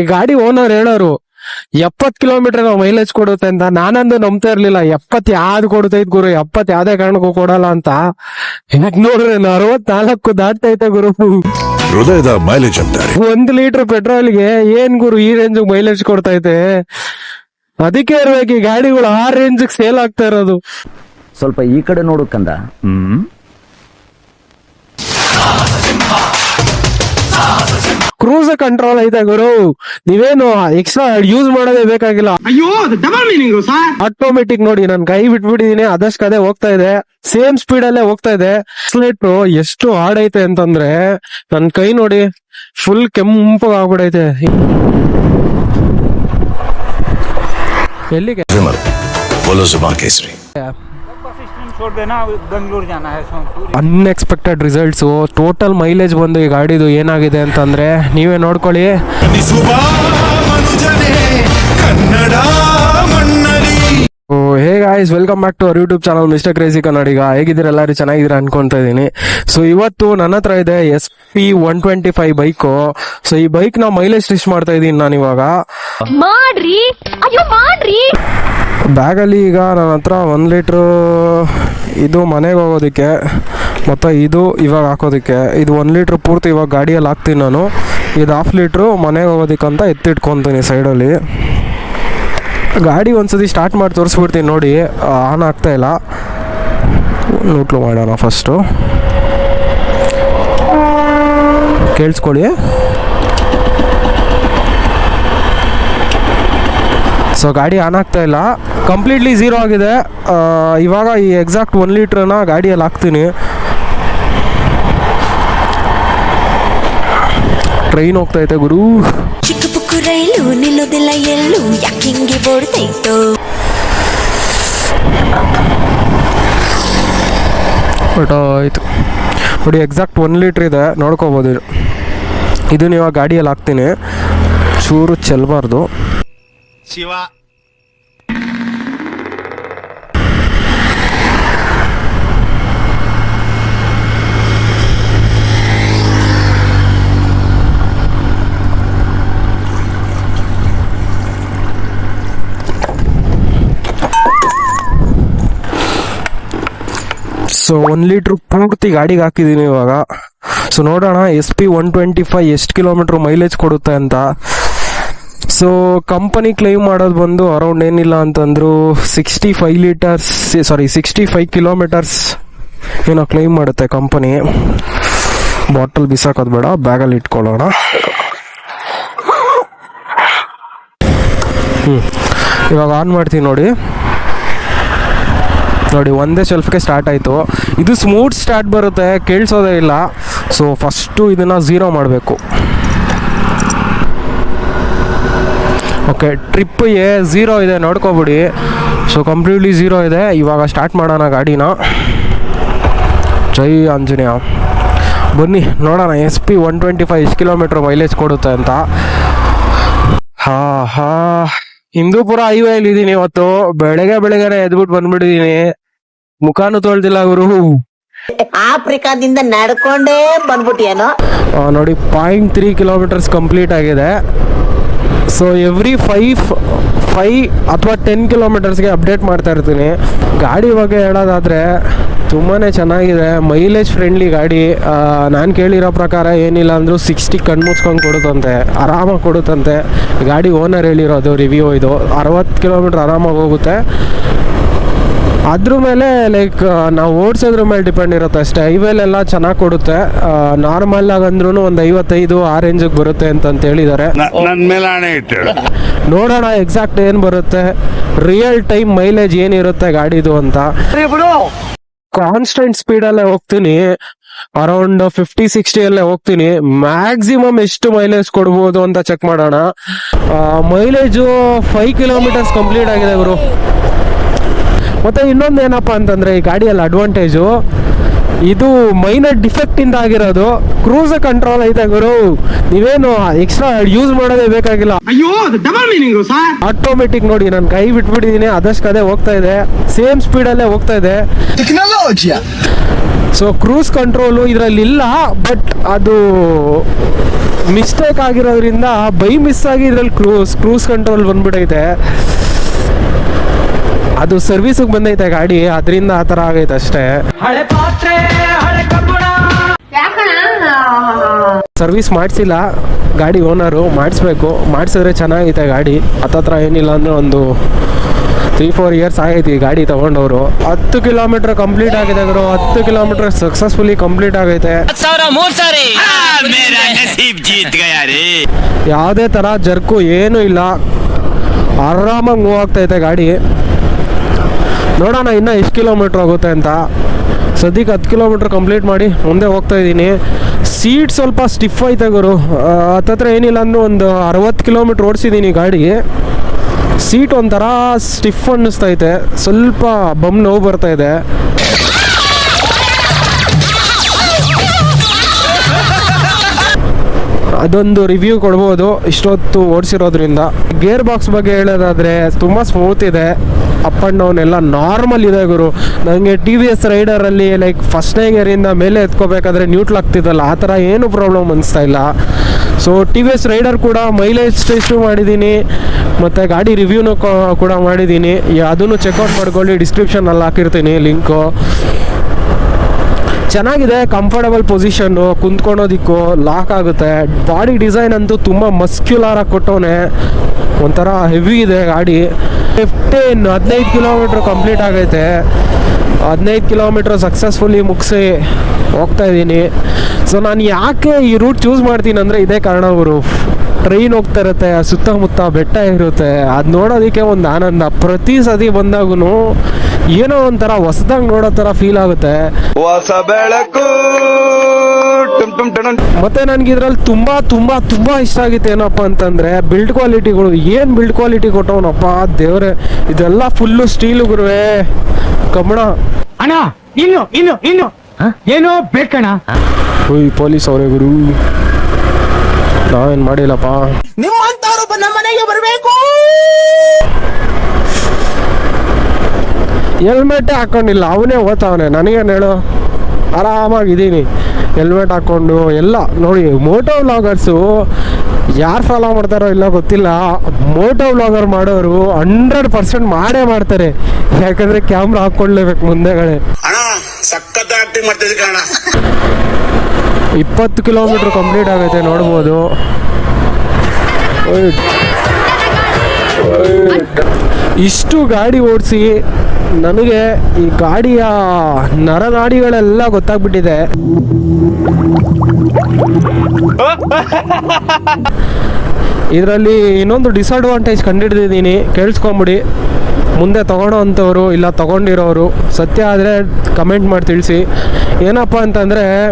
ಈ ಗಾಡಿ ಓನರ್ ಹೇಳೋರು ಎಪ್ಪತ್ ಕಿಲೋಮೀಟರ್ ಮೈಲೇಜ್ ಕೊಡುತ್ತೆ ಅಂತ. ನಾನಂದು ನಂಬ್ತಾ ಇರ್ಲಿಲ್ಲ. ಎಪ್ಪತ್ ಯಾವ್ದು ಕೊಡುತ್ತೈತ್ ಗುರು? ಎಪ್ಪತ್ ಯಾವ್ದೇ ಕಾರಣಕ್ಕೂ ಕೊಡಲ್ಲ ಅಂತ. ಹೆಂಗ್ ನೋಡ್ರಿ ಅರವತ್ನಾಲ್ಕು ದಾಟ್ತೈತೆ ಗುರು. ಹೃದಯದ ಮೈಲೇಜ್ ಅಂತಾರೆ. ಒಂದ್ ಲೀಟರ್ ಪೆಟ್ರೋಲ್ಗೆ ಏನ್ ಗುರು ಈ ರೇಂಜ್ ಮೈಲೇಜ್ ಕೊಡ್ತೈತೆ? ಅದಕ್ಕೆ ಇರ್ಬೇಕು. ಈ ಗಾಡಿಗಳು ಆ ರೇಂಜ್ ಸೇಲ್ ಆಗ್ತಾ ಇರೋದು. ಸ್ವಲ್ಪ ಈ ಕಡೆ ನೋಡು ಕಂದ. ಹ್ಮ್. ಕ್ರೂಸ್ ಕಂಟ್ರೋಲ್ ಐತೆ ಗುರು. ನೀವೇನು ಎಕ್ಸ್ಟ್ರಾ ಯೂಸ್ ಮಾಡೋದೇ ಬೇಕಾಗಿಲ್ಲ. ಅಯ್ಯೋ ಅದು ಡಬಲ್ ಮೀನಿಂಗ್ ಸರ್ ಆಟೋಮೆಟಿಕ್ ನೋಡಿ ನಾನು ಕೈ ಬಿಟ್ಬಿಟ್ಟಿದೀನಿ ಅದಷ್ಟು ಅದೇ ಹೋಗ್ತಾ ಇದೆ. ಸೇಮ್ ಸ್ಪೀಡ್ ಅಲ್ಲೇ ಹೋಗ್ತಾ ಇದೆ. ಸ್ಲೇಟ್ ಎಷ್ಟು ಹಾಡೈತೆ ಅಂತಂದ್ರೆ ನನ್ ಕೈ ನೋಡಿ ಫುಲ್ ಕೆಂಪು ಆಗ್ಬಿಡೈತೆ. ಎಲ್ಲಿಗೆ? छोड़ देना बेंगलोर जाना है Sonpur unexpected results total mileage ಬಂದು ಈ ಗಾಡಿದು ಏನಾಗಿದೆ ಅಂತಂದ್ರೆ ನೀವೇ ನೋಡ್ಕೊಳ್ಳಿ Hey guys welcome back to our YouTube channel Mister crazy Kannadiga ಹೇಗಿದ್ದೀರ? ಎಲ್ಲರೂ ಚೆನ್ನಾಗಿದ್ದೀರಾ ಅನ್ಕೊಂತ ಇದೀನಿ ಸೊ ಇವತ್ತು ನನ್ನ ಹತ್ರ ಇದೆ S P one twenty five bike so ಈ ಬೈಕ್ನ ಮೈಲೇಜ್ ಟೆಸ್ಟ್ ಮಾಡ್ತಾ ಇದ್ದೀನಿ ನಾನು ಇವಾಗ. ಬ್ಯಾಗಲ್ಲಿ ಈಗ ನನ್ನ ಹತ್ರ ಒಂದು ಲೀಟ್ರು ಇದು ಮನೆಗೆ ಹೋಗೋದಕ್ಕೆ ಮತ್ತು ಇದು ಇವಾಗ ಹಾಕೋದಕ್ಕೆ ಇದು ಒಂದು ಲೀಟ್ರ್ ಪೂರ್ತಿ ಇವಾಗ ಗಾಡಿಯಲ್ಲಿ ಹಾಕ್ತೀನಿ ನಾನು. ಇದು ಹಾಫ್ ಲೀಟ್ರು ಮನೆಗೆ ಹೋಗೋದಕ್ಕಂತ ಎತ್ತಿಟ್ಕೊತೀನಿ ಸೈಡಲ್ಲಿ ಗಾಡಿ ಒಂದ್ಸತಿ ಸ್ಟಾರ್ಟ್ ಮಾಡಿ ತೋರಿಸ್ಬಿಡ್ತೀನಿ ನೋಡಿ. ಆನ್ ಆಗ್ತಾ ಇಲ್ಲ. ನೋಟ್ಲು ಮಾಡೋಣ ಫಸ್ಟು ಕೇಳಿಸ್ಕೊಳ್ಳಿ. ಸೊ ಗಾಡಿ ಆನ್ ಆಗ್ತಾ ಇಲ್ಲ. ಕಂಪ್ಲೀಟ್ಲಿ ಝೀರೋ ಆಗಿದೆ. ಇವಾಗ ಈ ಎಕ್ಸಾಕ್ಟ್ ಒನ್ ಲೀಟ್ರನ್ನ ಗಾಡಿಯಲ್ಲಿ ಹಾಕ್ತೀನಿ. ಟ್ರೈನ್ ಹೋಗ್ತಾ ಹೋಗ್ತೈತೆ ಗುರು. ನಿಲ್ಲೋದಿಲ್ಲ ಎಲ್ಲೂ ಯಾಕಿಂಗೆ ಓಡ್ತೈತೋ ಬಟ್ ಆಯಿತು ನೋಡಿ ಎಕ್ಸಾಕ್ಟ್ ಒನ್ ಲೀಟ್ರ್ ಇದೆ. ನೋಡ್ಕೋಬೋದು ಇದು. ಇದನ್ನ ಇವಾಗ ಗಾಡಿಯಲ್ಲಿ ಹಾಕ್ತೀನಿ. ಚೂರು ಚೆಲ್ಲಬಾರ್ದು ಶಿವ ಸೊ ಒನ್ ಲೀಟ್ರ್ ಪೂರ್ತಿ ಗಾಡಿಗೆ ಹಾಕಿದ್ದೀನಿ ಇವಾಗ. ಸೊ ನೋಡೋಣ S P one twenty five ಎಷ್ಟು ಕಿಲೋಮೀಟ್ರ್ ಮೈಲೇಜ್ ಕೊಡುತ್ತೆ ಅಂತ. ಸೊ ಕಂಪನಿ ಕ್ಲೈಮ್ ಮಾಡೋದು ಬಂದು ಅರೌಂಡ್ ಏನಿಲ್ಲ ಅಂತಂದ್ರು sixty five litres sorry sixty five kilometres ಏನೋ ಕ್ಲೈಮ್ ಮಾಡುತ್ತೆ ಕಂಪನಿ ಬಾಟಲ್ ಬಿಸಾಕೋದು ಬೇಡ, ಬ್ಯಾಗಲ್ಲಿ ಇಟ್ಕೊಳ್ಳೋಣ. ಹ್ಞೂ ಇವಾಗ ಆನ್ ಮಾಡ್ತೀನಿ ನೋಡಿ. ನೋಡಿ, ಒಂದೇ ಶೆಲ್ಫ್ಗೆ ಸ್ಟಾರ್ಟ್ ಆಯಿತು. ಇದು ಸ್ಮೂತ್ ಸ್ಟಾರ್ಟ್ ಬರುತ್ತೆ, ಕೇಳಿಸೋದೇ ಇಲ್ಲ. ಸೊ ಫಸ್ಟು ಇದನ್ನು ಝೀರೋ ಮಾಡಬೇಕು. ಓಕೆ ಟ್ರಿಪ್ ಝೀರೋ ಇದೆ, ನೋಡ್ಕೊಬಿಡಿ. ಸೊ ಕಂಪ್ಲೀಟ್ಲಿ ಝೀರೋ ಇದೆ. ಇವಾಗ ಸ್ಟಾರ್ಟ್ ಮಾಡೋಣ ಗಾಡಿನ. ಜೈ ಆಂಜನೇಯ. ಬನ್ನಿ, ನೋಡೋಣ S P one twenty five ಎಷ್ಟು ಕಿಲೋಮೀಟ್ರ್ ಮೈಲೇಜ್ ಕೊಡುತ್ತೆ ಅಂತ. ಹಾ ಹಾ. ಹಿಂದೂಪುರ ಹೈವೇಲಿ ಇದ್ದೀನಿ ಇವತ್ತು. ಬೆಳಗ್ಗೆ ಬೆಳಗ್ಗೆನೆ ಎದ್ಬಿಟ್ಟು ಬಂದ್ಬಿಟ್ಟಿದ್ದೀನಿ ಮುಖಾನು ತೊಳ್ದಿಲ್ಲ ಅವರು ಆಫ್ರಿಕಾದಿಂದ ನಡ್ಕೊಂಡೇ ಬಂದ್ಬಿಟ್ಟಿಯೇನೋ. ಆ, ನೋಡಿ ಪಾಯಿಂಟ್ ತ್ರೀ ಕಿಲೋಮೀಟರ್ಸ್ ಕಂಪ್ಲೀಟ್ ಆಗಿದೆ. ಸೊ ಎವ್ರಿ ಫೈವ್ ಫೈ ಅಥವಾ ಟೆನ್ ಕಿಲೋಮೀಟರ್ಸ್ಗೆ ಅಪ್ಡೇಟ್ ಮಾಡ್ತಾ ಇರ್ತೀನಿ. ಗಾಡಿ ಬಗ್ಗೆ ಹೇಳೋದಾದರೆ ತುಂಬಾ ಚೆನ್ನಾಗಿದೆ. ಮೈಲೇಜ್ ಫ್ರೆಂಡ್ಲಿ ಗಾಡಿ. ನಾನು ಕೇಳಿರೋ ಪ್ರಕಾರ ಏನಿಲ್ಲ ಅಂದರೂ ಸಿಕ್ಸ್ಟಿ ಕಣ್ಮುಚ್ಕೊಂಡು ಕೊಡುತ್ತಂತೆ. ಆರಾಮಾಗಿ ಕೊಡುತ್ತಂತೆ. ಗಾಡಿ ಓನರ್ ಹೇಳಿರೋದು ರಿವ್ಯೂ ಇದು. ಅರವತ್ತು ಕಿಲೋಮೀಟ್ರ್ ಆರಾಮಾಗಿ ಹೋಗುತ್ತೆ. ಅದ್ರ ಮೇಲೆ ಲೈಕ್ ನಾವು ಓಡಿಸೋದ್ರ ಮೇಲೆ ಡಿಪೆಂಡ್ ಇರುತ್ತೆ ಅಷ್ಟೇ. ಹೈವೇಲೆಲ್ಲ ಚೆನ್ನಾಗಿ ಕೊಡುತ್ತೆ. ನಾರ್ಮಲ್ ಆಗಿ ಅಂದ್ರೂ ಒಂದು ಐವತ್ತೈದು ಆ ರೇಂಜಿಗೆ ಬರುತ್ತೆ ಅಂತ ಹೇಳಿದ್ದಾರೆ ನೋಡೋಣ ಎಕ್ಸಾಕ್ಟ್ ಏನು ಬರುತ್ತೆ. ರಿಯಲ್ ಟೈಮ್ ಮೈಲೇಜ್ ಏನಿರುತ್ತೆ ಗಾಡಿದು ಅಂತ. ಕಾನ್ಸ್ಟೆಂಟ್ ಸ್ಪೀಡಲ್ಲೇ ಹೋಗ್ತೀನಿ. ಅರೌಂಡ್ ಫಿಫ್ಟಿ ಸಿಕ್ಸ್ಟಿ ಅಲ್ಲೇ ಹೋಗ್ತೀನಿ. ಮ್ಯಾಕ್ಸಿಮಮ್ ಎಷ್ಟು ಮೈಲೇಜ್ ಕೊಡ್ಬೋದು ಅಂತ ಚೆಕ್ ಮಾಡೋಣ. ಮೈಲೇಜು ಫೈವ್ ಕಿಲೋಮೀಟರ್ಸ್ ಕಂಪ್ಲೀಟ್ ಆಗಿದೆ ಗುರು. ಮತ್ತೆ ಇನ್ನೊಂದು ಏನಪ್ಪ ಅಂತಂದ್ರೆ ಈ ಗಾಡಿಯಲ್ಲಿ ಅಡ್ವಾಂಟೇಜು ಇದು ಮೈನರ್ ಡಿಫೆಕ್ಟ್ ಇಂದ ಆಗಿರೋದು. ಕ್ರೂಸ್ ಕಂಟ್ರೋಲ್ ಐತೆ ಗುರು. ನೀವೇನು ಎಕ್ಸ್ಟ್ರಾ ಯೂಸ್ ಮಾಡೋದೇ ಬೇಕಾಗಿಲ್ಲ. ಅಯ್ಯೋ ಅದು ಡಬಲ್ ಮೀನಿಂಗ್ ಸರ್ ಆಟೋಮೆಟಿಕ್ ನೋಡಿ ನಾನು ಕೈ ಬಿಟ್ಬಿಟ್ಟಿದ್ದೀನಿ ಅದಷ್ಟು ಅದೇ ಹೋಗ್ತಾ ಇದೆ. ಸೇಮ್ ಸ್ಪೀಡಲ್ಲೇ ಹೋಗ್ತಾ ಇದೆ. ಸೊ ಕ್ರೂಸ್ ಕಂಟ್ರೋಲು ಇದರಲ್ಲಿ ಇಲ್ಲ ಬಟ್ ಅದು ಮಿಸ್ಟೇಕ್ ಆಗಿರೋದ್ರಿಂದ ಬೈ ಮಿಸ್ ಆಗಿ ಇದ್ರಲ್ಲಿ ಕ್ರೂಸ್ ಕ್ರೂಸ್ ಕಂಟ್ರೋಲ್ ಬಂದ್ಬಿಟ್ಟೈತೆ ಅದು ಸರ್ವಿಸ್ಗೆ ಬಂದೈತೆ ಗಾಡಿ ಅದರಿಂದ ಆ ಥರ ಆಗೈತೆ ಅಷ್ಟೇ. ಹಳೆ ಪಾತ್ರೆ ಸರ್ವಿಸ್ ಮಾಡಿಸಿಲ್ಲ ಗಾಡಿ ಓನರು ಮಾಡಿಸ್ಬೇಕು. ಮಾಡಿಸಿದ್ರೆ ಚೆನ್ನಾಗೈತೆ ಗಾಡಿ. ಹತ್ತತ್ರ ಏನಿಲ್ಲ ಅಂದರೆ ಒಂದು ತ್ರೀ ಫೋರ್ ಇಯರ್ಸ್ ಆಗೈತಿ ಈ ಗಾಡಿ ತಗೊಂಡವರು. ಹತ್ತು ಕಿಲೋಮೀಟರ್ ಕಂಪ್ಲೀಟ್ ಆಗಿದೆ ಗುರು. ಹತ್ತು ಕಿಲೋಮೀಟರ್ ಸಕ್ಸಸ್ಫುಲಿ ಕಂಪ್ಲೀಟ್ ಆಗೈತೆ. ಯಾವುದೇ ಥರ ಜರ್ಕು ಏನೂ ಇಲ್ಲ. ಆರಾಮಾಗಿ ಮೂವ್ ಆಗ್ತೈತೆ ಗಾಡಿ. ನೋಡೋಣ, ಇನ್ನೂ ಎಷ್ಟು ಕಿಲೋಮೀಟ್ರ್ ಹೋಗುತ್ತೆ ಅಂತ. ಸದ್ಯಕ್ಕೆ ಹತ್ತು ಕಿಲೋಮೀಟ್ರ್ ಕಂಪ್ಲೀಟ್ ಮಾಡಿ ಮುಂದೆ ಹೋಗ್ತಾ ಇದ್ದೀನಿ. ಸೀಟ್ ಸ್ವಲ್ಪ ಸ್ಟಿಫ್ ಐತೆ ಗುರು. ಹತ್ತತ್ರ ಏನಿಲ್ಲ ಅಂದರೂ ಒಂದು ಅರವತ್ತು ಕಿಲೋಮೀಟ್ರ್ ಓಡಿಸಿದ್ದೀನಿ ಗಾಡಿ ಸೀಟ್ ಒಂಥರ ಸ್ಟಿಫ್ ಅನ್ನಿಸ್ತೈತೆ. ಸ್ವಲ್ಪ ಬಮ್ ನೋವು ಬರ್ತಾ ಇದೆ. ಅದೊಂದು ರಿವ್ಯೂ ಕೊಡ್ಬೋದು ಇಷ್ಟೊತ್ತು ಓಡಿಸಿರೋದ್ರಿಂದ. ಗೇರ್ ಬಾಕ್ಸ್ ಬಗ್ಗೆ ಹೇಳೋದಾದರೆ ತುಂಬ ಸ್ಮೂತ್ ಇದೆ. ಅಪ್ ಆ್ಯಂಡ್ ಡೌನ್ ಎಲ್ಲ ನಾರ್ಮಲ್ ಇದೆ ಗುರು. ನನಗೆ ಟಿ ವಿ ಎಸ್ ರೈಡರಲ್ಲಿ ಲೈಕ್ ಫಸ್ಟ್ನೇ ಗೇರಿಂದ ಮೇಲೆ ಎತ್ಕೋಬೇಕಾದ್ರೆ ನ್ಯೂಟ್ಲ್ ಆಗ್ತಿದ್ದಲ್ಲ, ಆ ಥರ ಏನು ಪ್ರಾಬ್ಲಮ್ ಅನಿಸ್ತಾ ಇಲ್ಲ. So T V S rider ಕೂಡ ಮೈಲೇಜ್ ಟೆಸ್ಟು ಮಾಡಿದ್ದೀನಿ ಮತ್ತು ಗಾಡಿ ರಿವ್ಯೂನು ಕೂಡ ಮಾಡಿದ್ದೀನಿ ಅದನ್ನು ಚೆಕ್ಔಟ್ ಮಾಡ್ಕೊಳ್ಳಿ ಡಿಸ್ಕ್ರಿಪ್ಷನಲ್ಲಿ ಹಾಕಿರ್ತೀನಿ ಲಿಂಕು ಚೆನ್ನಾಗಿದೆ ಕಂಫರ್ಟಬಲ್ ಪೊಸಿಷನ್ನು ಕುಂತ್ಕೊಳೋದಿಕ್ಕೂ ಲಾಕ್ ಆಗುತ್ತೆ. ಬಾಡಿ ಡಿಸೈನ್ ಅಂತೂ ತುಂಬ ಮಸ್ಕ್ಯುಲಾರ್ ಆಗಿ ಕೊಟ್ಟವನೆ. ಒಂಥರ ಹೆವಿ ಇದೆ ಗಾಡಿ. ಫಿಫ್ಟೀನ್ ಹದಿನೈದು ಕಿಲೋಮೀಟ್ರ್ ಕಂಪ್ಲೀಟ್ ಆಗೈತೆ. ಹದಿನೈದು ಕಿಲೋಮೀಟ್ರ್ ಸಕ್ಸಸ್ಫುಲಿ ಮುಗಿಸಿ ಹೋಗ್ತಾ ಇದ್ದೀನಿ. ಸೊ ನಾನು ಯಾಕೆ ಈ ರೂಟ್ ಚೂಸ್ ಮಾಡ್ತೀನಿ ಅಂದರೆ ಇದೇ ಕಾರಣ ಅವರು ಟ್ರೈನ್ ಹೋಗ್ತಾ ಇರುತ್ತೆ, ಸುತ್ತಮುತ್ತ ಬೆಟ್ಟ ಇರುತ್ತೆ. ಅದು ನೋಡೋದಕ್ಕೆ ಒಂದು ಆನಂದ. ಪ್ರತಿ ಸತಿ ಬಂದಾಗೂ ಏನೋ ಒಂಥರ ಹೊಸದಂಗ್ ನೋಡೋ ತರ ಫೀಲ್ ಆಗುತ್ತೆ. ಹೊಸ ಬೆಳಕು. ಟುಮ್ ಟುಮ್ ಟಣನ್ ಮತ್ತೆ ನನ್ಗೆ ಇದ್ರಲ್ಲಿ ತುಂಬಾ ತುಂಬಾ ತುಂಬಾ ಇಷ್ಟ ಆಗಿತ್ತು ಏನಪ್ಪ ಅಂತಂದ್ರೆ ಬಿಲ್ಡ್ ಕ್ವಾಲಿಟಿಗಳು ಏನು ಬಿಲ್ಡ್ ಕ್ವಾಲಿಟಿ ಕೊಟ್ಟವನಪ್ಪ? ದೇವ್ರೆ ಇದೆಲ್ಲ ಫುಲ್ಲು ಸ್ಟೀಲ್ ಗುರುವೆ. ಕಮಣ ಅಣ್ಣ ಇನ್ನು ಇನ್ನು ಇನ್ನು. ಏನೋ ಬೇಕಣ್ಣ. ಓಯ್ ಪೊಲೀಸ್ ಅವರೇ ಗುರು. ನಾವೇನ್ ಮಾಡಿಲ್ಲಪ್ಪ? ನಿಮ್ಮಂತವ್ರು ಬರಬೇಕು. ಹೆಲ್ಮೆಟ್ಟೇ ಹಾಕೊಂಡಿಲ್ಲ ಅವನೇ ಓದ್ತಾವನೆ. ನನಗೇನು ಹೇಳು? ಆರಾಮಾಗಿದ್ದೀನಿ ಹೆಲ್ಮೆಟ್ ಹಾಕ್ಕೊಂಡು ಎಲ್ಲ ನೋಡಿ ಮೋಟೋ ವ್ಲಾಗರ್ಸು ಯಾರು ಫಾಲೋ ಮಾಡ್ತಾರೋ ಇಲ್ಲ ಗೊತ್ತಿಲ್ಲ. ಮೋಟೋ ವ್ಲಾಗರ್ ಮಾಡೋರು ಹಂಡ್ರೆಡ್ ಪರ್ಸೆಂಟ್ ಮಾಡೇ ಮಾಡ್ತಾರೆ. ಯಾಕಂದ್ರೆ ಕ್ಯಾಮ್ರಾ ಹಾಕ್ಕೊಳ್ಳೇಬೇಕು ಮುಂದೆಗಳೇ ಇಪ್ಪತ್ತು ಕಿಲೋಮೀಟ್ರ್ ಕಂಪ್ಲೀಟ್ ಆಗುತ್ತೆ ನೋಡ್ಬೋದು. ಇಷ್ಟು ಗಾಡಿ ಓಡಿಸಿ ನನಗೆ ಈ ಗಾಡಿಯ ನರನಾಡಿಗಳೆಲ್ಲ ಗೊತ್ತಾಗ್ಬಿಟ್ಟಿದೆ. ಇದರಲ್ಲಿ ಇನ್ನೊಂದು ಡಿಸ್ಅಡ್ವಾಂಟೇಜ್ ಕಂಡಿಡ್ದಿದ್ದೀನಿ. ಕೇಳಿಸ್ಕೊಂಬಿಡಿ. ಮುಂದೆ ತೊಗೊಳೋ ಅಂಥವ್ರು ಇಲ್ಲ ತಗೊಂಡಿರೋರು, ಸತ್ಯ ಆದರೆ ಕಮೆಂಟ್ ಮಾಡಿ ತಿಳಿಸಿ. ಏನಪ್ಪ ಅಂತಂದರೆ,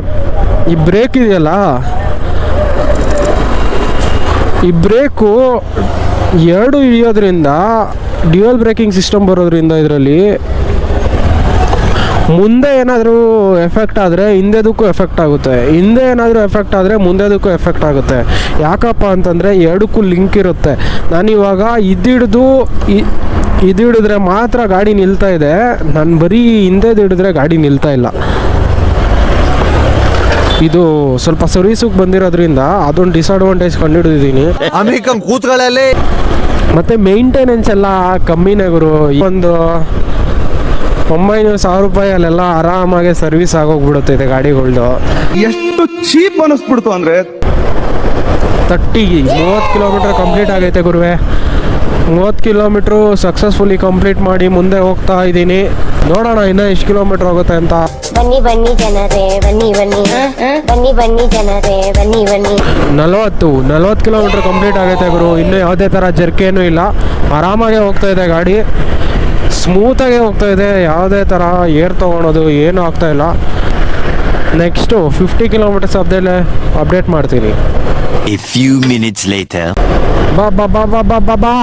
ಈ ಬ್ರೇಕ್ ಇದೆಯಲ್ಲ? ಈ ಬ್ರೇಕು ಎರಡು ಹಿಡಿಯೋದ್ರಿಂದ ಡ್ಯುಯಲ್ ಬ್ರೇಕಿಂಗ್ ಸಿಸ್ಟಮ್ ಬರೋದ್ರಿಂದ ಇದರಲ್ಲಿ ಮುಂದೆ ಏನಾದರೂ ಎಫೆಕ್ಟ್ ಆದರೆ ಹಿಂದೆದಕ್ಕೂ ಎಫೆಕ್ಟ್ ಆಗುತ್ತೆ. ಹಿಂದೆ ಏನಾದರೂ ಎಫೆಕ್ಟ್ ಆದರೆ ಮುಂದೆದಕ್ಕೂ ಎಫೆಕ್ಟ್ ಆಗುತ್ತೆ. ಯಾಕಪ್ಪ ಅಂತಂದರೆ ಎರಡಕ್ಕೂ ಲಿಂಕ್ ಇರುತ್ತೆ. ನಾನಿವಾಗ ಇದ್ದಿಡ್ದು ಇದು ಹಿಡಿದ್ರೆ ಮಾತ್ರ ಗಾಡಿ ನಿಲ್ತಾ ಇದೆ. ನಾನು ಬರೀ ಹಿಂದೆದು ಹಿಡಿದ್ರೆ ಗಾಡಿ ನಿಲ್ತಾ ಇಲ್ಲ. ಇದು ಸ್ವಲ್ಪ ಸರ್ವೀಸಿಗೆ ಬಂದಿರೋದ್ರಿಂದ ಅದೊಂದು ಡಿಸ್ಅಡ್ವಾಂಟೇಜ್ ಕಂಡುಹಿಡಿದಿದ್ದೀನಿ ಅಮೇರಿಕನ್ ಕೂತ್ಗಳಲ್ಲಿ ಮತ್ತು ಮೇಂಟೆನೆನ್ಸ್ ಎಲ್ಲ ಕಮ್ಮಿನೇ ಗುರು. ಒಂದು ಒಂಬೈನೂರು ಸಾವಿರ ರೂಪಾಯಿ ಅಲ್ಲೆಲ್ಲ ಆರಾಮಾಗಿ ಸರ್ವಿಸ್ ಆಗೋಗ್ಬಿಡುತ್ತೈತೆ ಗಾಡಿಗಳ್ದು. ಎಷ್ಟು ಚೀಪ್ ಅನಿಸ್ಬಿಡ್ತು ಅಂದ್ರೆ? ತರ್ಟಿ ಮೂವತ್ತು ಕಿಲೋಮೀಟರ್ ಕಂಪ್ಲೀಟ್ ಆಗೈತೆ ಗುರುವೆ. ಮೂವತ್ತು ಕಿಲೋಮೀಟ್ರು ಸಕ್ಸಸ್ಫುಲಿ ಕಂಪ್ಲೀಟ್ ಮಾಡಿ ಮುಂದೆ ಹೋಗ್ತಾ ಇದ್ದೀನಿ. ನೋಡೋಣ ಇನ್ನೂ ಎಷ್ಟು ಕಿಲೋಮೀಟ್ರ್ ಹೋಗುತ್ತೆ ಅಂತ. ಬನ್ನಿ ಬನ್ನಿ ಜನರೇ ಬನ್ನಿ ಬನ್ನಿ. ಬನ್ನಿ ಬನ್ನಿ ಜನರೇ ಬನ್ನಿ ಬನ್ನಿ. ನಲವತ್ತು ನಲವತ್ತು ಕಿಲೋಮೀಟ್ರ್ ಕಂಪ್ಲೀಟ್ ಆಗುತ್ತೆ ಗುರು. ಇನ್ನೂ ಯಾವುದೇ ಥರ ಜರ್ಕೇನೂ ಇಲ್ಲ. ಆರಾಮಾಗೆ ಹೋಗ್ತಾ ಇದೆ ಗಾಡಿ. ಸ್ಮೂತಾಗೆ ಹೋಗ್ತಾ ಇದೆ. ಯಾವುದೇ ಥರ ಏರ್ ತೊಗೊಳೋದು ಏನೂ ಆಗ್ತಾ ಇಲ್ಲ. ನೆಕ್ಸ್ಟು ಫಿಫ್ಟಿ ಕಿಲೋಮೀಟರ್ಸ್ ಅಪ್ಡೇಲೆ ಅಪ್ಡೇಟ್ ಮಾಡ್ತೀನಿ. A few minutes later. ಬಾ ಬಾ ಬಾ ಬಾ ಬಾ ಬಾ ಬಾ.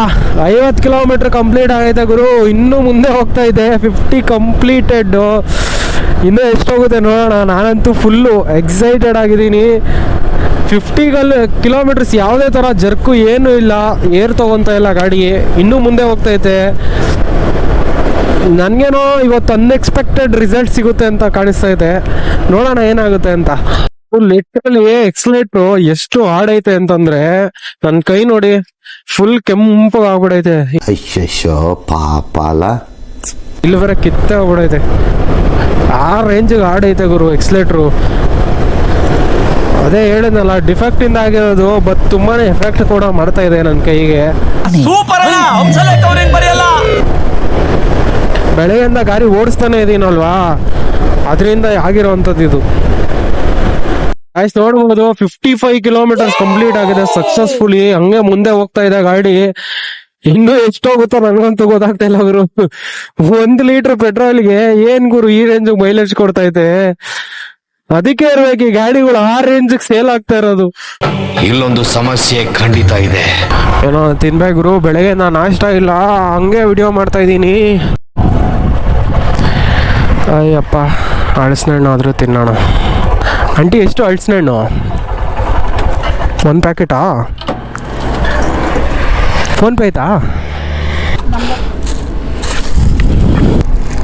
ಐವತ್ತು ಕಿಲೋಮೀಟ್ರ್ ಕಂಪ್ಲೀಟ್ ಆಗೈತೆ ಗುರು. ಇನ್ನೂ ಮುಂದೆ ಹೋಗ್ತಾ ಇದೆ. Fifty completed. ಇನ್ನೂ ಎಷ್ಟೋಗುತ್ತೆ ನೋಡೋಣ. ನಾನಂತೂ ಫುಲ್ಲು ಎಕ್ಸೈಟೆಡ್ ಆಗಿದ್ದೀನಿ. ಫಿಫ್ಟಿಗಲ್ ಕಿಲೋಮೀಟರ್ಸ್ ಯಾವುದೇ ಥರ ಜರ್ಕು ಏನೂ ಇಲ್ಲ. ಏರ್ ತೊಗೊತಾ ಇಲ್ಲ ಗಾಡಿ ಇನ್ನೂ ಮುಂದೆ ಹೋಗ್ತೈತೆ ನನಗೇನೋ ಇವತ್ತು ಅನ್ಎಕ್ಸ್ಪೆಕ್ಟೆಡ್ ರಿಸಲ್ಟ್ ಸಿಗುತ್ತೆ ಅಂತ ಕಾಣಿಸ್ತಾ ಇದೆ. ನೋಡೋಣ ಏನಾಗುತ್ತೆ ಅಂತ. ಲಿಟ್ರಲಿ ಎಕ್ಸ್ಲೇಟ್ರು ಎಷ್ಟು ಹಾಡೈತೆ ಅಂತಂದ್ರೆ ನನ್ನ ಕೈ ನೋಡಿ ಫುಲ್ ಕೆಂಪು ಆಗ್ಬಿಡೈತೆ. ಅಲ್ಲ ಇಲ್ಲಿ ಬರ ಕಿತ್ತ ಆಗ್ಬಿಡೈತೆ. ಆ ರೇಂಜಿಗೆ ಹಾಡೈತೆ ಗುರು ಎಕ್ಸಲೇಟ್ರು ಅದೇ ಹೇಳಿದ್ನಲ್ಲ ಡಿಫೆಕ್ಟ್ ಇಂದ ಆಗಿರೋದು ಬಟ್ ತುಂಬಾನೇ ಎಫೆಕ್ಟ್ ಕೂಡ ಮಾಡ್ತಾ ಇದೆ ನನ್ನ ಕೈಗೆ. ಬೆಳೆಯಿಂದ ಗಾಡಿ ಓಡಿಸ್ತಾನೆ ಇದೀನಲ್ವಾ? ಅದರಿಂದ ಆಗಿರೋವಂಥದ್ದು ಇದು. ಆಯ್ತು ನೋಡ್ಬೋದು. ಫಿಫ್ಟಿ ಫೈವ್ ಕಿಲೋಮೀಟರ್ಸ್ ಕಂಪ್ಲೀಟ್ ಆಗಿದೆ ಸಕ್ಸಸ್ಫುಲಿ ಹಂಗೆ ಮುಂದೆ ಹೋಗ್ತಾ ಇದೆ ಗಾಡಿ. ಇನ್ನು ಎಷ್ಟೋಗುತ್ತೋ ನನಗಂತೂ ಗೊತ್ತಾಗ್ತಾ ಇಲ್ಲ ಗುರು. ಒಂದ್ ಲೀಟರ್ ಪೆಟ್ರೋಲ್ಗೆ ಏನ್ ಗುರು ಈ ರೇಂಜ್ ಮೈಲೇಜ್ ಕೊಡ್ತಾ ಐತೆ ಅದಕ್ಕೆ ಇರ್ಬೇಕು ಈ ಗಾಡಿಗಳು ಆ ರೇಂಜ್ ಸೇಲ್ ಆಗ್ತಾ ಇರೋದು. ಇಲ್ಲೊಂದು ಸಮಸ್ಯೆ ಖಂಡಿತ ಇದೆ. ಏನೋ ತಿನ್ಬೇಕು ಗುರು ಬೆಳಗ್ಗೆ ನಾನು ನಾಷ್ಟ ಇಲ್ಲ ಹಂಗೆ ವಿಡಿಯೋ ಮಾಡ್ತಾ ಇದ್ದೀನಿ. ಅಯ್ಯಪ್ಪ ಅಳಸ್ನಣ್ಣ ಆದರೂ ತಿನ್ನೋಣ. ಆಂಟಿ ಎಷ್ಟು ಹಣ್ಣು? ಒಂದು ಪ್ಯಾಕೆಟಾ ಫೋನ್ಪೇ ಆಯ್ತಾ?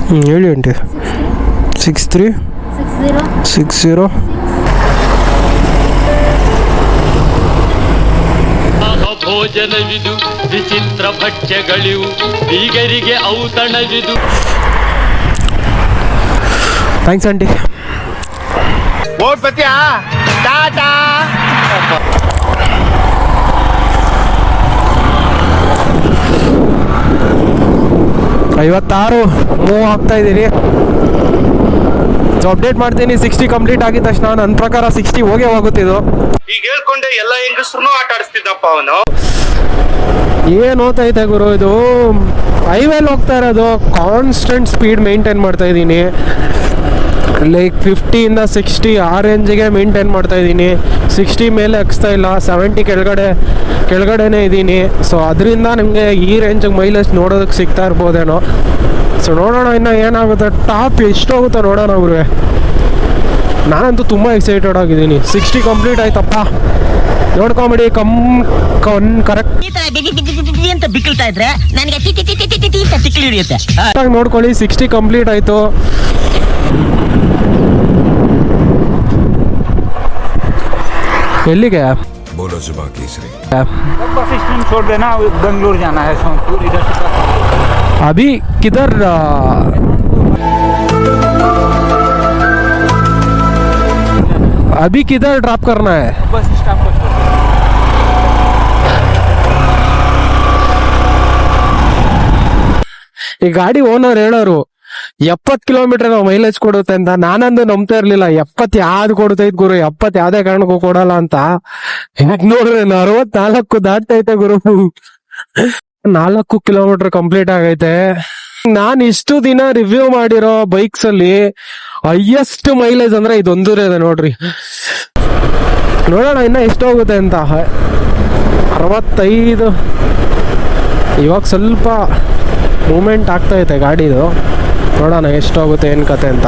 ಹ್ಞೂ ಹೇಳಿ aunty. Six three six zero ಭೋಜನವಿದು ವಿಚಿತ್ರ ಭಕ್ಷ್ಯಗಳಿವು ಬೀಗರಿಗೆ ಔತಣವಿದು. Thanks aunty. ಐವತ್ತಾರು ಮೂವ್ ಆಗ್ತಾ ಇದ್ದೀರಿ. ಸೊ ಅಪ್ಡೇಟ್ ಮಾಡ್ತೀನಿ ಸಿಕ್ಸ್ಟಿ ಕಂಪ್ಲೀಟ್ ಆಗಿದ ತಕ್ಷಣ ನನ್ನ ಪ್ರಕಾರ ಸಿಕ್ಸ್ಟಿ ಹೋಗೇ ಹೋಗುತ್ತಿದ್ದು ಈಗ ಹೇಳ್ಕೊಂಡೆ ಎಲ್ಲ ಹೆಂಗಸ್ರು ಆಟ ಆಡಿಸ್ತಿದ್ದಪ್ಪ ಅವನು. ಏನು ಓದ್ತೈತೆ ಗುರು ಇದು? ಹೈವೇಲಿ ಹೋಗ್ತಾ ಇರೋದು ಕಾನ್ಸ್ಟೆಂಟ್ ಸ್ಪೀಡ್ ಮೇಂಟೈನ್ ಮಾಡ್ತಾ ಇದ್ದೀನಿ. ಲೈಕ್ ಫಿಫ್ಟಿಯಿಂದ ಸಿಕ್ಸ್ಟಿ ಆ ರೇಂಜಿಗೆ ಮೇಂಟೈನ್ ಮಾಡ್ತಾ ಇದ್ದೀನಿ. ಸಿಕ್ಸ್ಟಿ ಮೇಲೆ ಹಕ್ಸ್ತಾ ಇಲ್ಲ. ಸೆವೆಂಟಿ ಕೆಳಗಡೆ, ಕೆಳಗಡೆನೇ ಇದ್ದೀನಿ. ಸೊ ಅದರಿಂದ ನಿಮಗೆ ಈ ರೇಂಜಿಗೆ ಮೈಲೇಜ್ ನೋಡೋದಕ್ಕೆ ಸಿಗ್ತಾ ಇರ್ಬೋದೇನೋ. ಸೊ ನೋಡೋಣ ಇನ್ನು ಏನಾಗುತ್ತೆ. ಟಾಪ್ ಎಷ್ಟೋಗುತ್ತೋ ನೋಡೋಣ ಅವ್ರಿಗೆ ನಾನಂತೂ ತುಂಬ ಎಕ್ಸೈಟೆಡ್ ಆಗಿದ್ದೀನಿ ಸಿಕ್ಸ್ಟಿ ಕಂಪ್ಲೀಟ್ ಆಯ್ತಪ್ಪ ನೋಡ್ಕೊಂಬಿಡಿ ಕಮ್ ಕನ್ ಕರೆಕ್ಟ್ ಈ ತರ ಬಿಗಿ ಬಿಗಿ ಬಿಗಿ ಬಿಗಿ ಅಂತ ಬಿಕ್ಕಳ್ತಾ ಇದ್ರೆ ನನಗೆ T T T T T T ಅಂತ ತಿಕ್ಲಿ ಹಿಡಿಯುತ್ತೆ ಆಗಿ ನೋಡ್ಕೊಳ್ಳಿ ಸಿಕ್ಸ್ಟಿ ಕಂಪ್ಲೀಟ್ ಆಯಿತು ಎಲ್ಲಿಗೆ बस स्टैंड छोड़ देना बेंगलोर जाना है सोनपुर इधर से अभी किधर अभी किधर ड्रॉप करना है बस स्टॉप पर छोड़ देना। ಈ ಗಾಡಿ ಓನರ್ ಹೇಳೋರು ಎಪ್ಪತ್ ಕಿಲೋಮೀಟರ್ ಮೈಲೇಜ್ ಕೊಡುತ್ತೆ ಅಂತ ನಾನಂದು ನಂಬ್ತಾ ಇರ್ಲಿಲ್ಲ ಎಪ್ಪತ್ ಯಾವ್ದು ಕೊಡ್ತೈತ್ ಗುರು ಎಪ್ಪತ್ ಯಾವ್ದೇ ಕಾರಣಕ್ಕೂ ಕೊಡಲ್ಲ ಅಂತ ಯಾಕೆ ನೋಡ್ರಿ ಅರವತ್ನಾಲ್ಕು ದಾಟ್ತೈತೆ ಗುರು ನಾಲ್ಕು ಕಿಲೋಮೀಟರ್ ಕಂಪ್ಲೀಟ್ ಆಗೈತೆ ನಾನ್ ಇಷ್ಟು ದಿನ ರಿವ್ಯೂ ಮಾಡಿರೋ ಬೈಕ್ಸ್ ಅಲ್ಲಿ ಹೈಯೆಸ್ಟ್ ಮೈಲೇಜ್ ಅಂದ್ರೆ ಇದೊಂದೂರೇ ಇದೆ ನೋಡ್ರಿ. ನೋಡೋಣ ಇನ್ನ ಎಷ್ಟು ಹೋಗುತ್ತೆ ಅಂತ. ಅರವತ್ತೈದು. ಇವಾಗ ಸ್ವಲ್ಪ ಮೂಮೆಂಟ್ ಆಗ್ತಾ ಐತೆ ಗಾಡಿದು. ನೋಡೋಣ ಎಷ್ಟೋಗುತ್ತೆ ಏನು ಕತೆ ಅಂತ.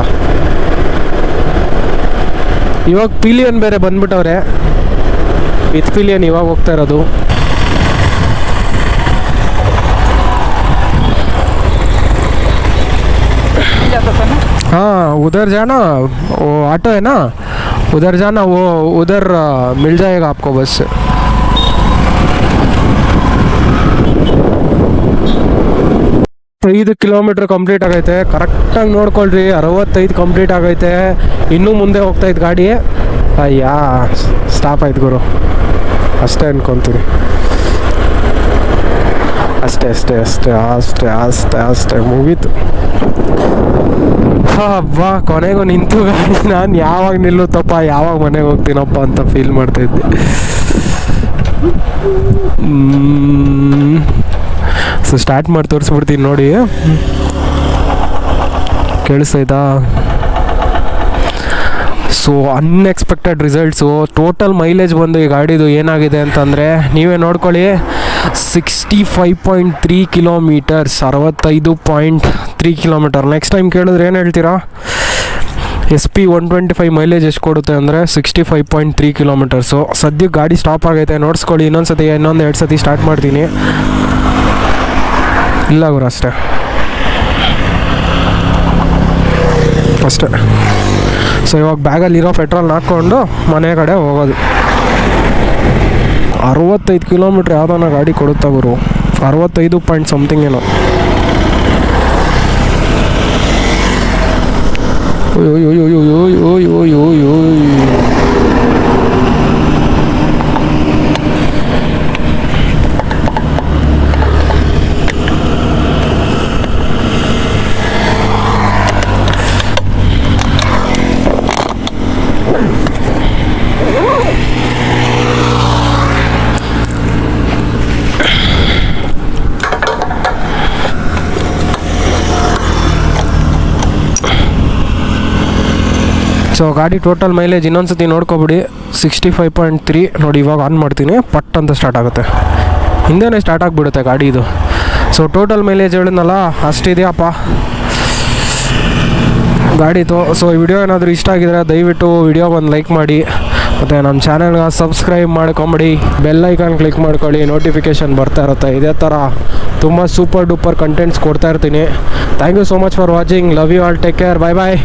ಇವಾಗ ಪಿಲಿಯನ್ ಬೇರೆ ಬಂದ್ಬಿಟ್ಟವ್ರೆ. ವಿತ್ ಪಿಲಿಯನ್ ಇವಾಗ ಹೋಗ್ತಾ ಇರೋದು. हाँ उधर जाना वो ऑटो है ना उधर जाना वो उधर आ, मिल जाएगा आपको बस ಐದು ಕಿಲೋಮೀಟರ್ ಕಂಪ್ಲೀಟ್ ಆಗೈತೆ ಕರೆಕ್ಟಾಗಿ ನೋಡ್ಕೊಳ್ರಿ ಅರವತ್ತೈದು ಕಂಪ್ಲೀಟ್ ಆಗೈತೆ ಇನ್ನೂ ಮುಂದೆ ಹೋಗ್ತೈತೆ ಗಾಡಿ ಅಯ್ಯಾ ಸ್ಟಾಪ್ ಆಯ್ತು ಗುರು ಅಷ್ಟೇ ಅನ್ಕೊಂತೀನಿ ಅಷ್ಟೇ ಅಷ್ಟೇ ಅಷ್ಟೇ ಅಷ್ಟೇ ಅಷ್ಟೇ ಅಷ್ಟೇ, ಮುಗೀತು. ಹಬ್ಬ ಕೊನೆಗೂ ನಿಂತು ನಾನು ಯಾವಾಗ ನಿಲ್ಲುತ್ತಪ್ಪ, ಯಾವಾಗ ಮನೆಗೆ ಹೋಗ್ತೀನಪ್ಪ ಅಂತ ಫೀಲ್ ಮಾಡ್ತಾ ಇದ್ದೆ. ಸೊ ಸ್ಟಾರ್ಟ್ ಮಾಡಿ ತೋರಿಸ್ಬಿಡ್ತೀನಿ ನೋಡಿ. ಕೇಳಿಸ್ತೈತಾ so unexpected results total mileage ಬಂದು ಈ ಗಾಡಿದು ಏನಾಗಿದೆ ಅಂತಂದರೆ, ನೀವೇ ನೋಡ್ಕೊಳ್ಳಿ. Sixty five point three kilometres ಅರವತ್ತೈದು point three kilometre next time ಕೇಳಿದ್ರೆ ಏನು ಹೇಳ್ತೀರಾ? S P one twenty five mileage ಎಷ್ಟು ಕೊಡುತ್ತೆ ಅಂದರೆ sixty five point three kilometres ಸದ್ಯಕ್ಕೆ ಗಾಡಿ ಸ್ಟಾಪ್ ಆಗೈತೆ, ನೋಡಿಸ್ಕೊಳ್ಳಿ. ಇನ್ನೊಂದು ಸತಿ ಇನ್ನೊಂದು ಎರಡು ಸತಿ ಸ್ಟಾರ್ಟ್ ಮಾಡ್ತೀನಿ. ಇಲ್ಲ ಗುರು, ಅಷ್ಟೇ. ಅಷ್ಟೇ. ಸೊ ಇವಾಗ ಬ್ಯಾಗಲ್ಲಿರೋ ಪೆಟ್ರೋಲ್ ಹಾಕ್ಕೊಂಡು ಮನೆ ಕಡೆ ಹೋಗೋದು. ಅರವತ್ತೈದು ಕಿಲೋಮೀಟ್ರ್ ಯಾವ್ದಾನ ಗಾಡಿ ಕೊಡುತ್ತಾ ಗುರು? ಅರವತ್ತೈದು ಪಾಯಿಂಟ್ ಸಮಥಿಂಗ್ ಏನೋ. ಸೊ ಗಾಡಿ ಟೋಟಲ್ ಮೈಲೇಜ್ ಇನ್ನೊಂದ್ಸತಿ ನೋಡ್ಕೊಬಿಡಿ. ಸಿಕ್ಸ್ಟಿ ಫೈವ್ ಪಾಯಿಂಟ್ ತ್ರೀ ನೋಡಿ ಇವಾಗ ಆನ್ ಮಾಡ್ತೀನಿ. ಪಟ್ ಅಂತ ಸ್ಟಾರ್ಟ್ ಆಗುತ್ತೆ. ಹಿಂದೆನೇ ಸ್ಟಾರ್ಟ್ ಆಗಿಬಿಡುತ್ತೆ ಗಾಡಿ ಇದು. ಸೊ ಟೋಟಲ್ ಮೈಲೇಜ್ ಹೇಳಿದ್ನಲ್ಲ, ಅಷ್ಟಿದೆಯಪ್ಪ. ತೋ ಸೊ ಈ ವಿಡಿಯೋ ಏನಾದರೂ ಇಷ್ಟ ಆಗಿದ್ರೆ ದಯವಿಟ್ಟು ವಿಡಿಯೋ ಒಂದು ಲೈಕ್ ಮಾಡಿ. ಮತ್ತು ನಮ್ಮ ಚಾನಲ್ಗೆ ಸಬ್ಸ್ಕ್ರೈಬ್ ಮಾಡ್ಕೊಂಬಿಡಿ. ಐಕಾನ್ ಕ್ಲಿಕ್ ಮಾಡ್ಕೊಳ್ಳಿ. ನೋಟಿಫಿಕೇಷನ್ ಬರ್ತಾ ಇರುತ್ತೆ. ಇದೇ ಥರ ತುಂಬ ಸೂಪರ್ ಡೂಪರ್ ಕಂಟೆಂಟ್ಸ್ ಕೊಡ್ತಾ ಇರ್ತೀನಿ. Thank you so much for watching love you all take care bye bye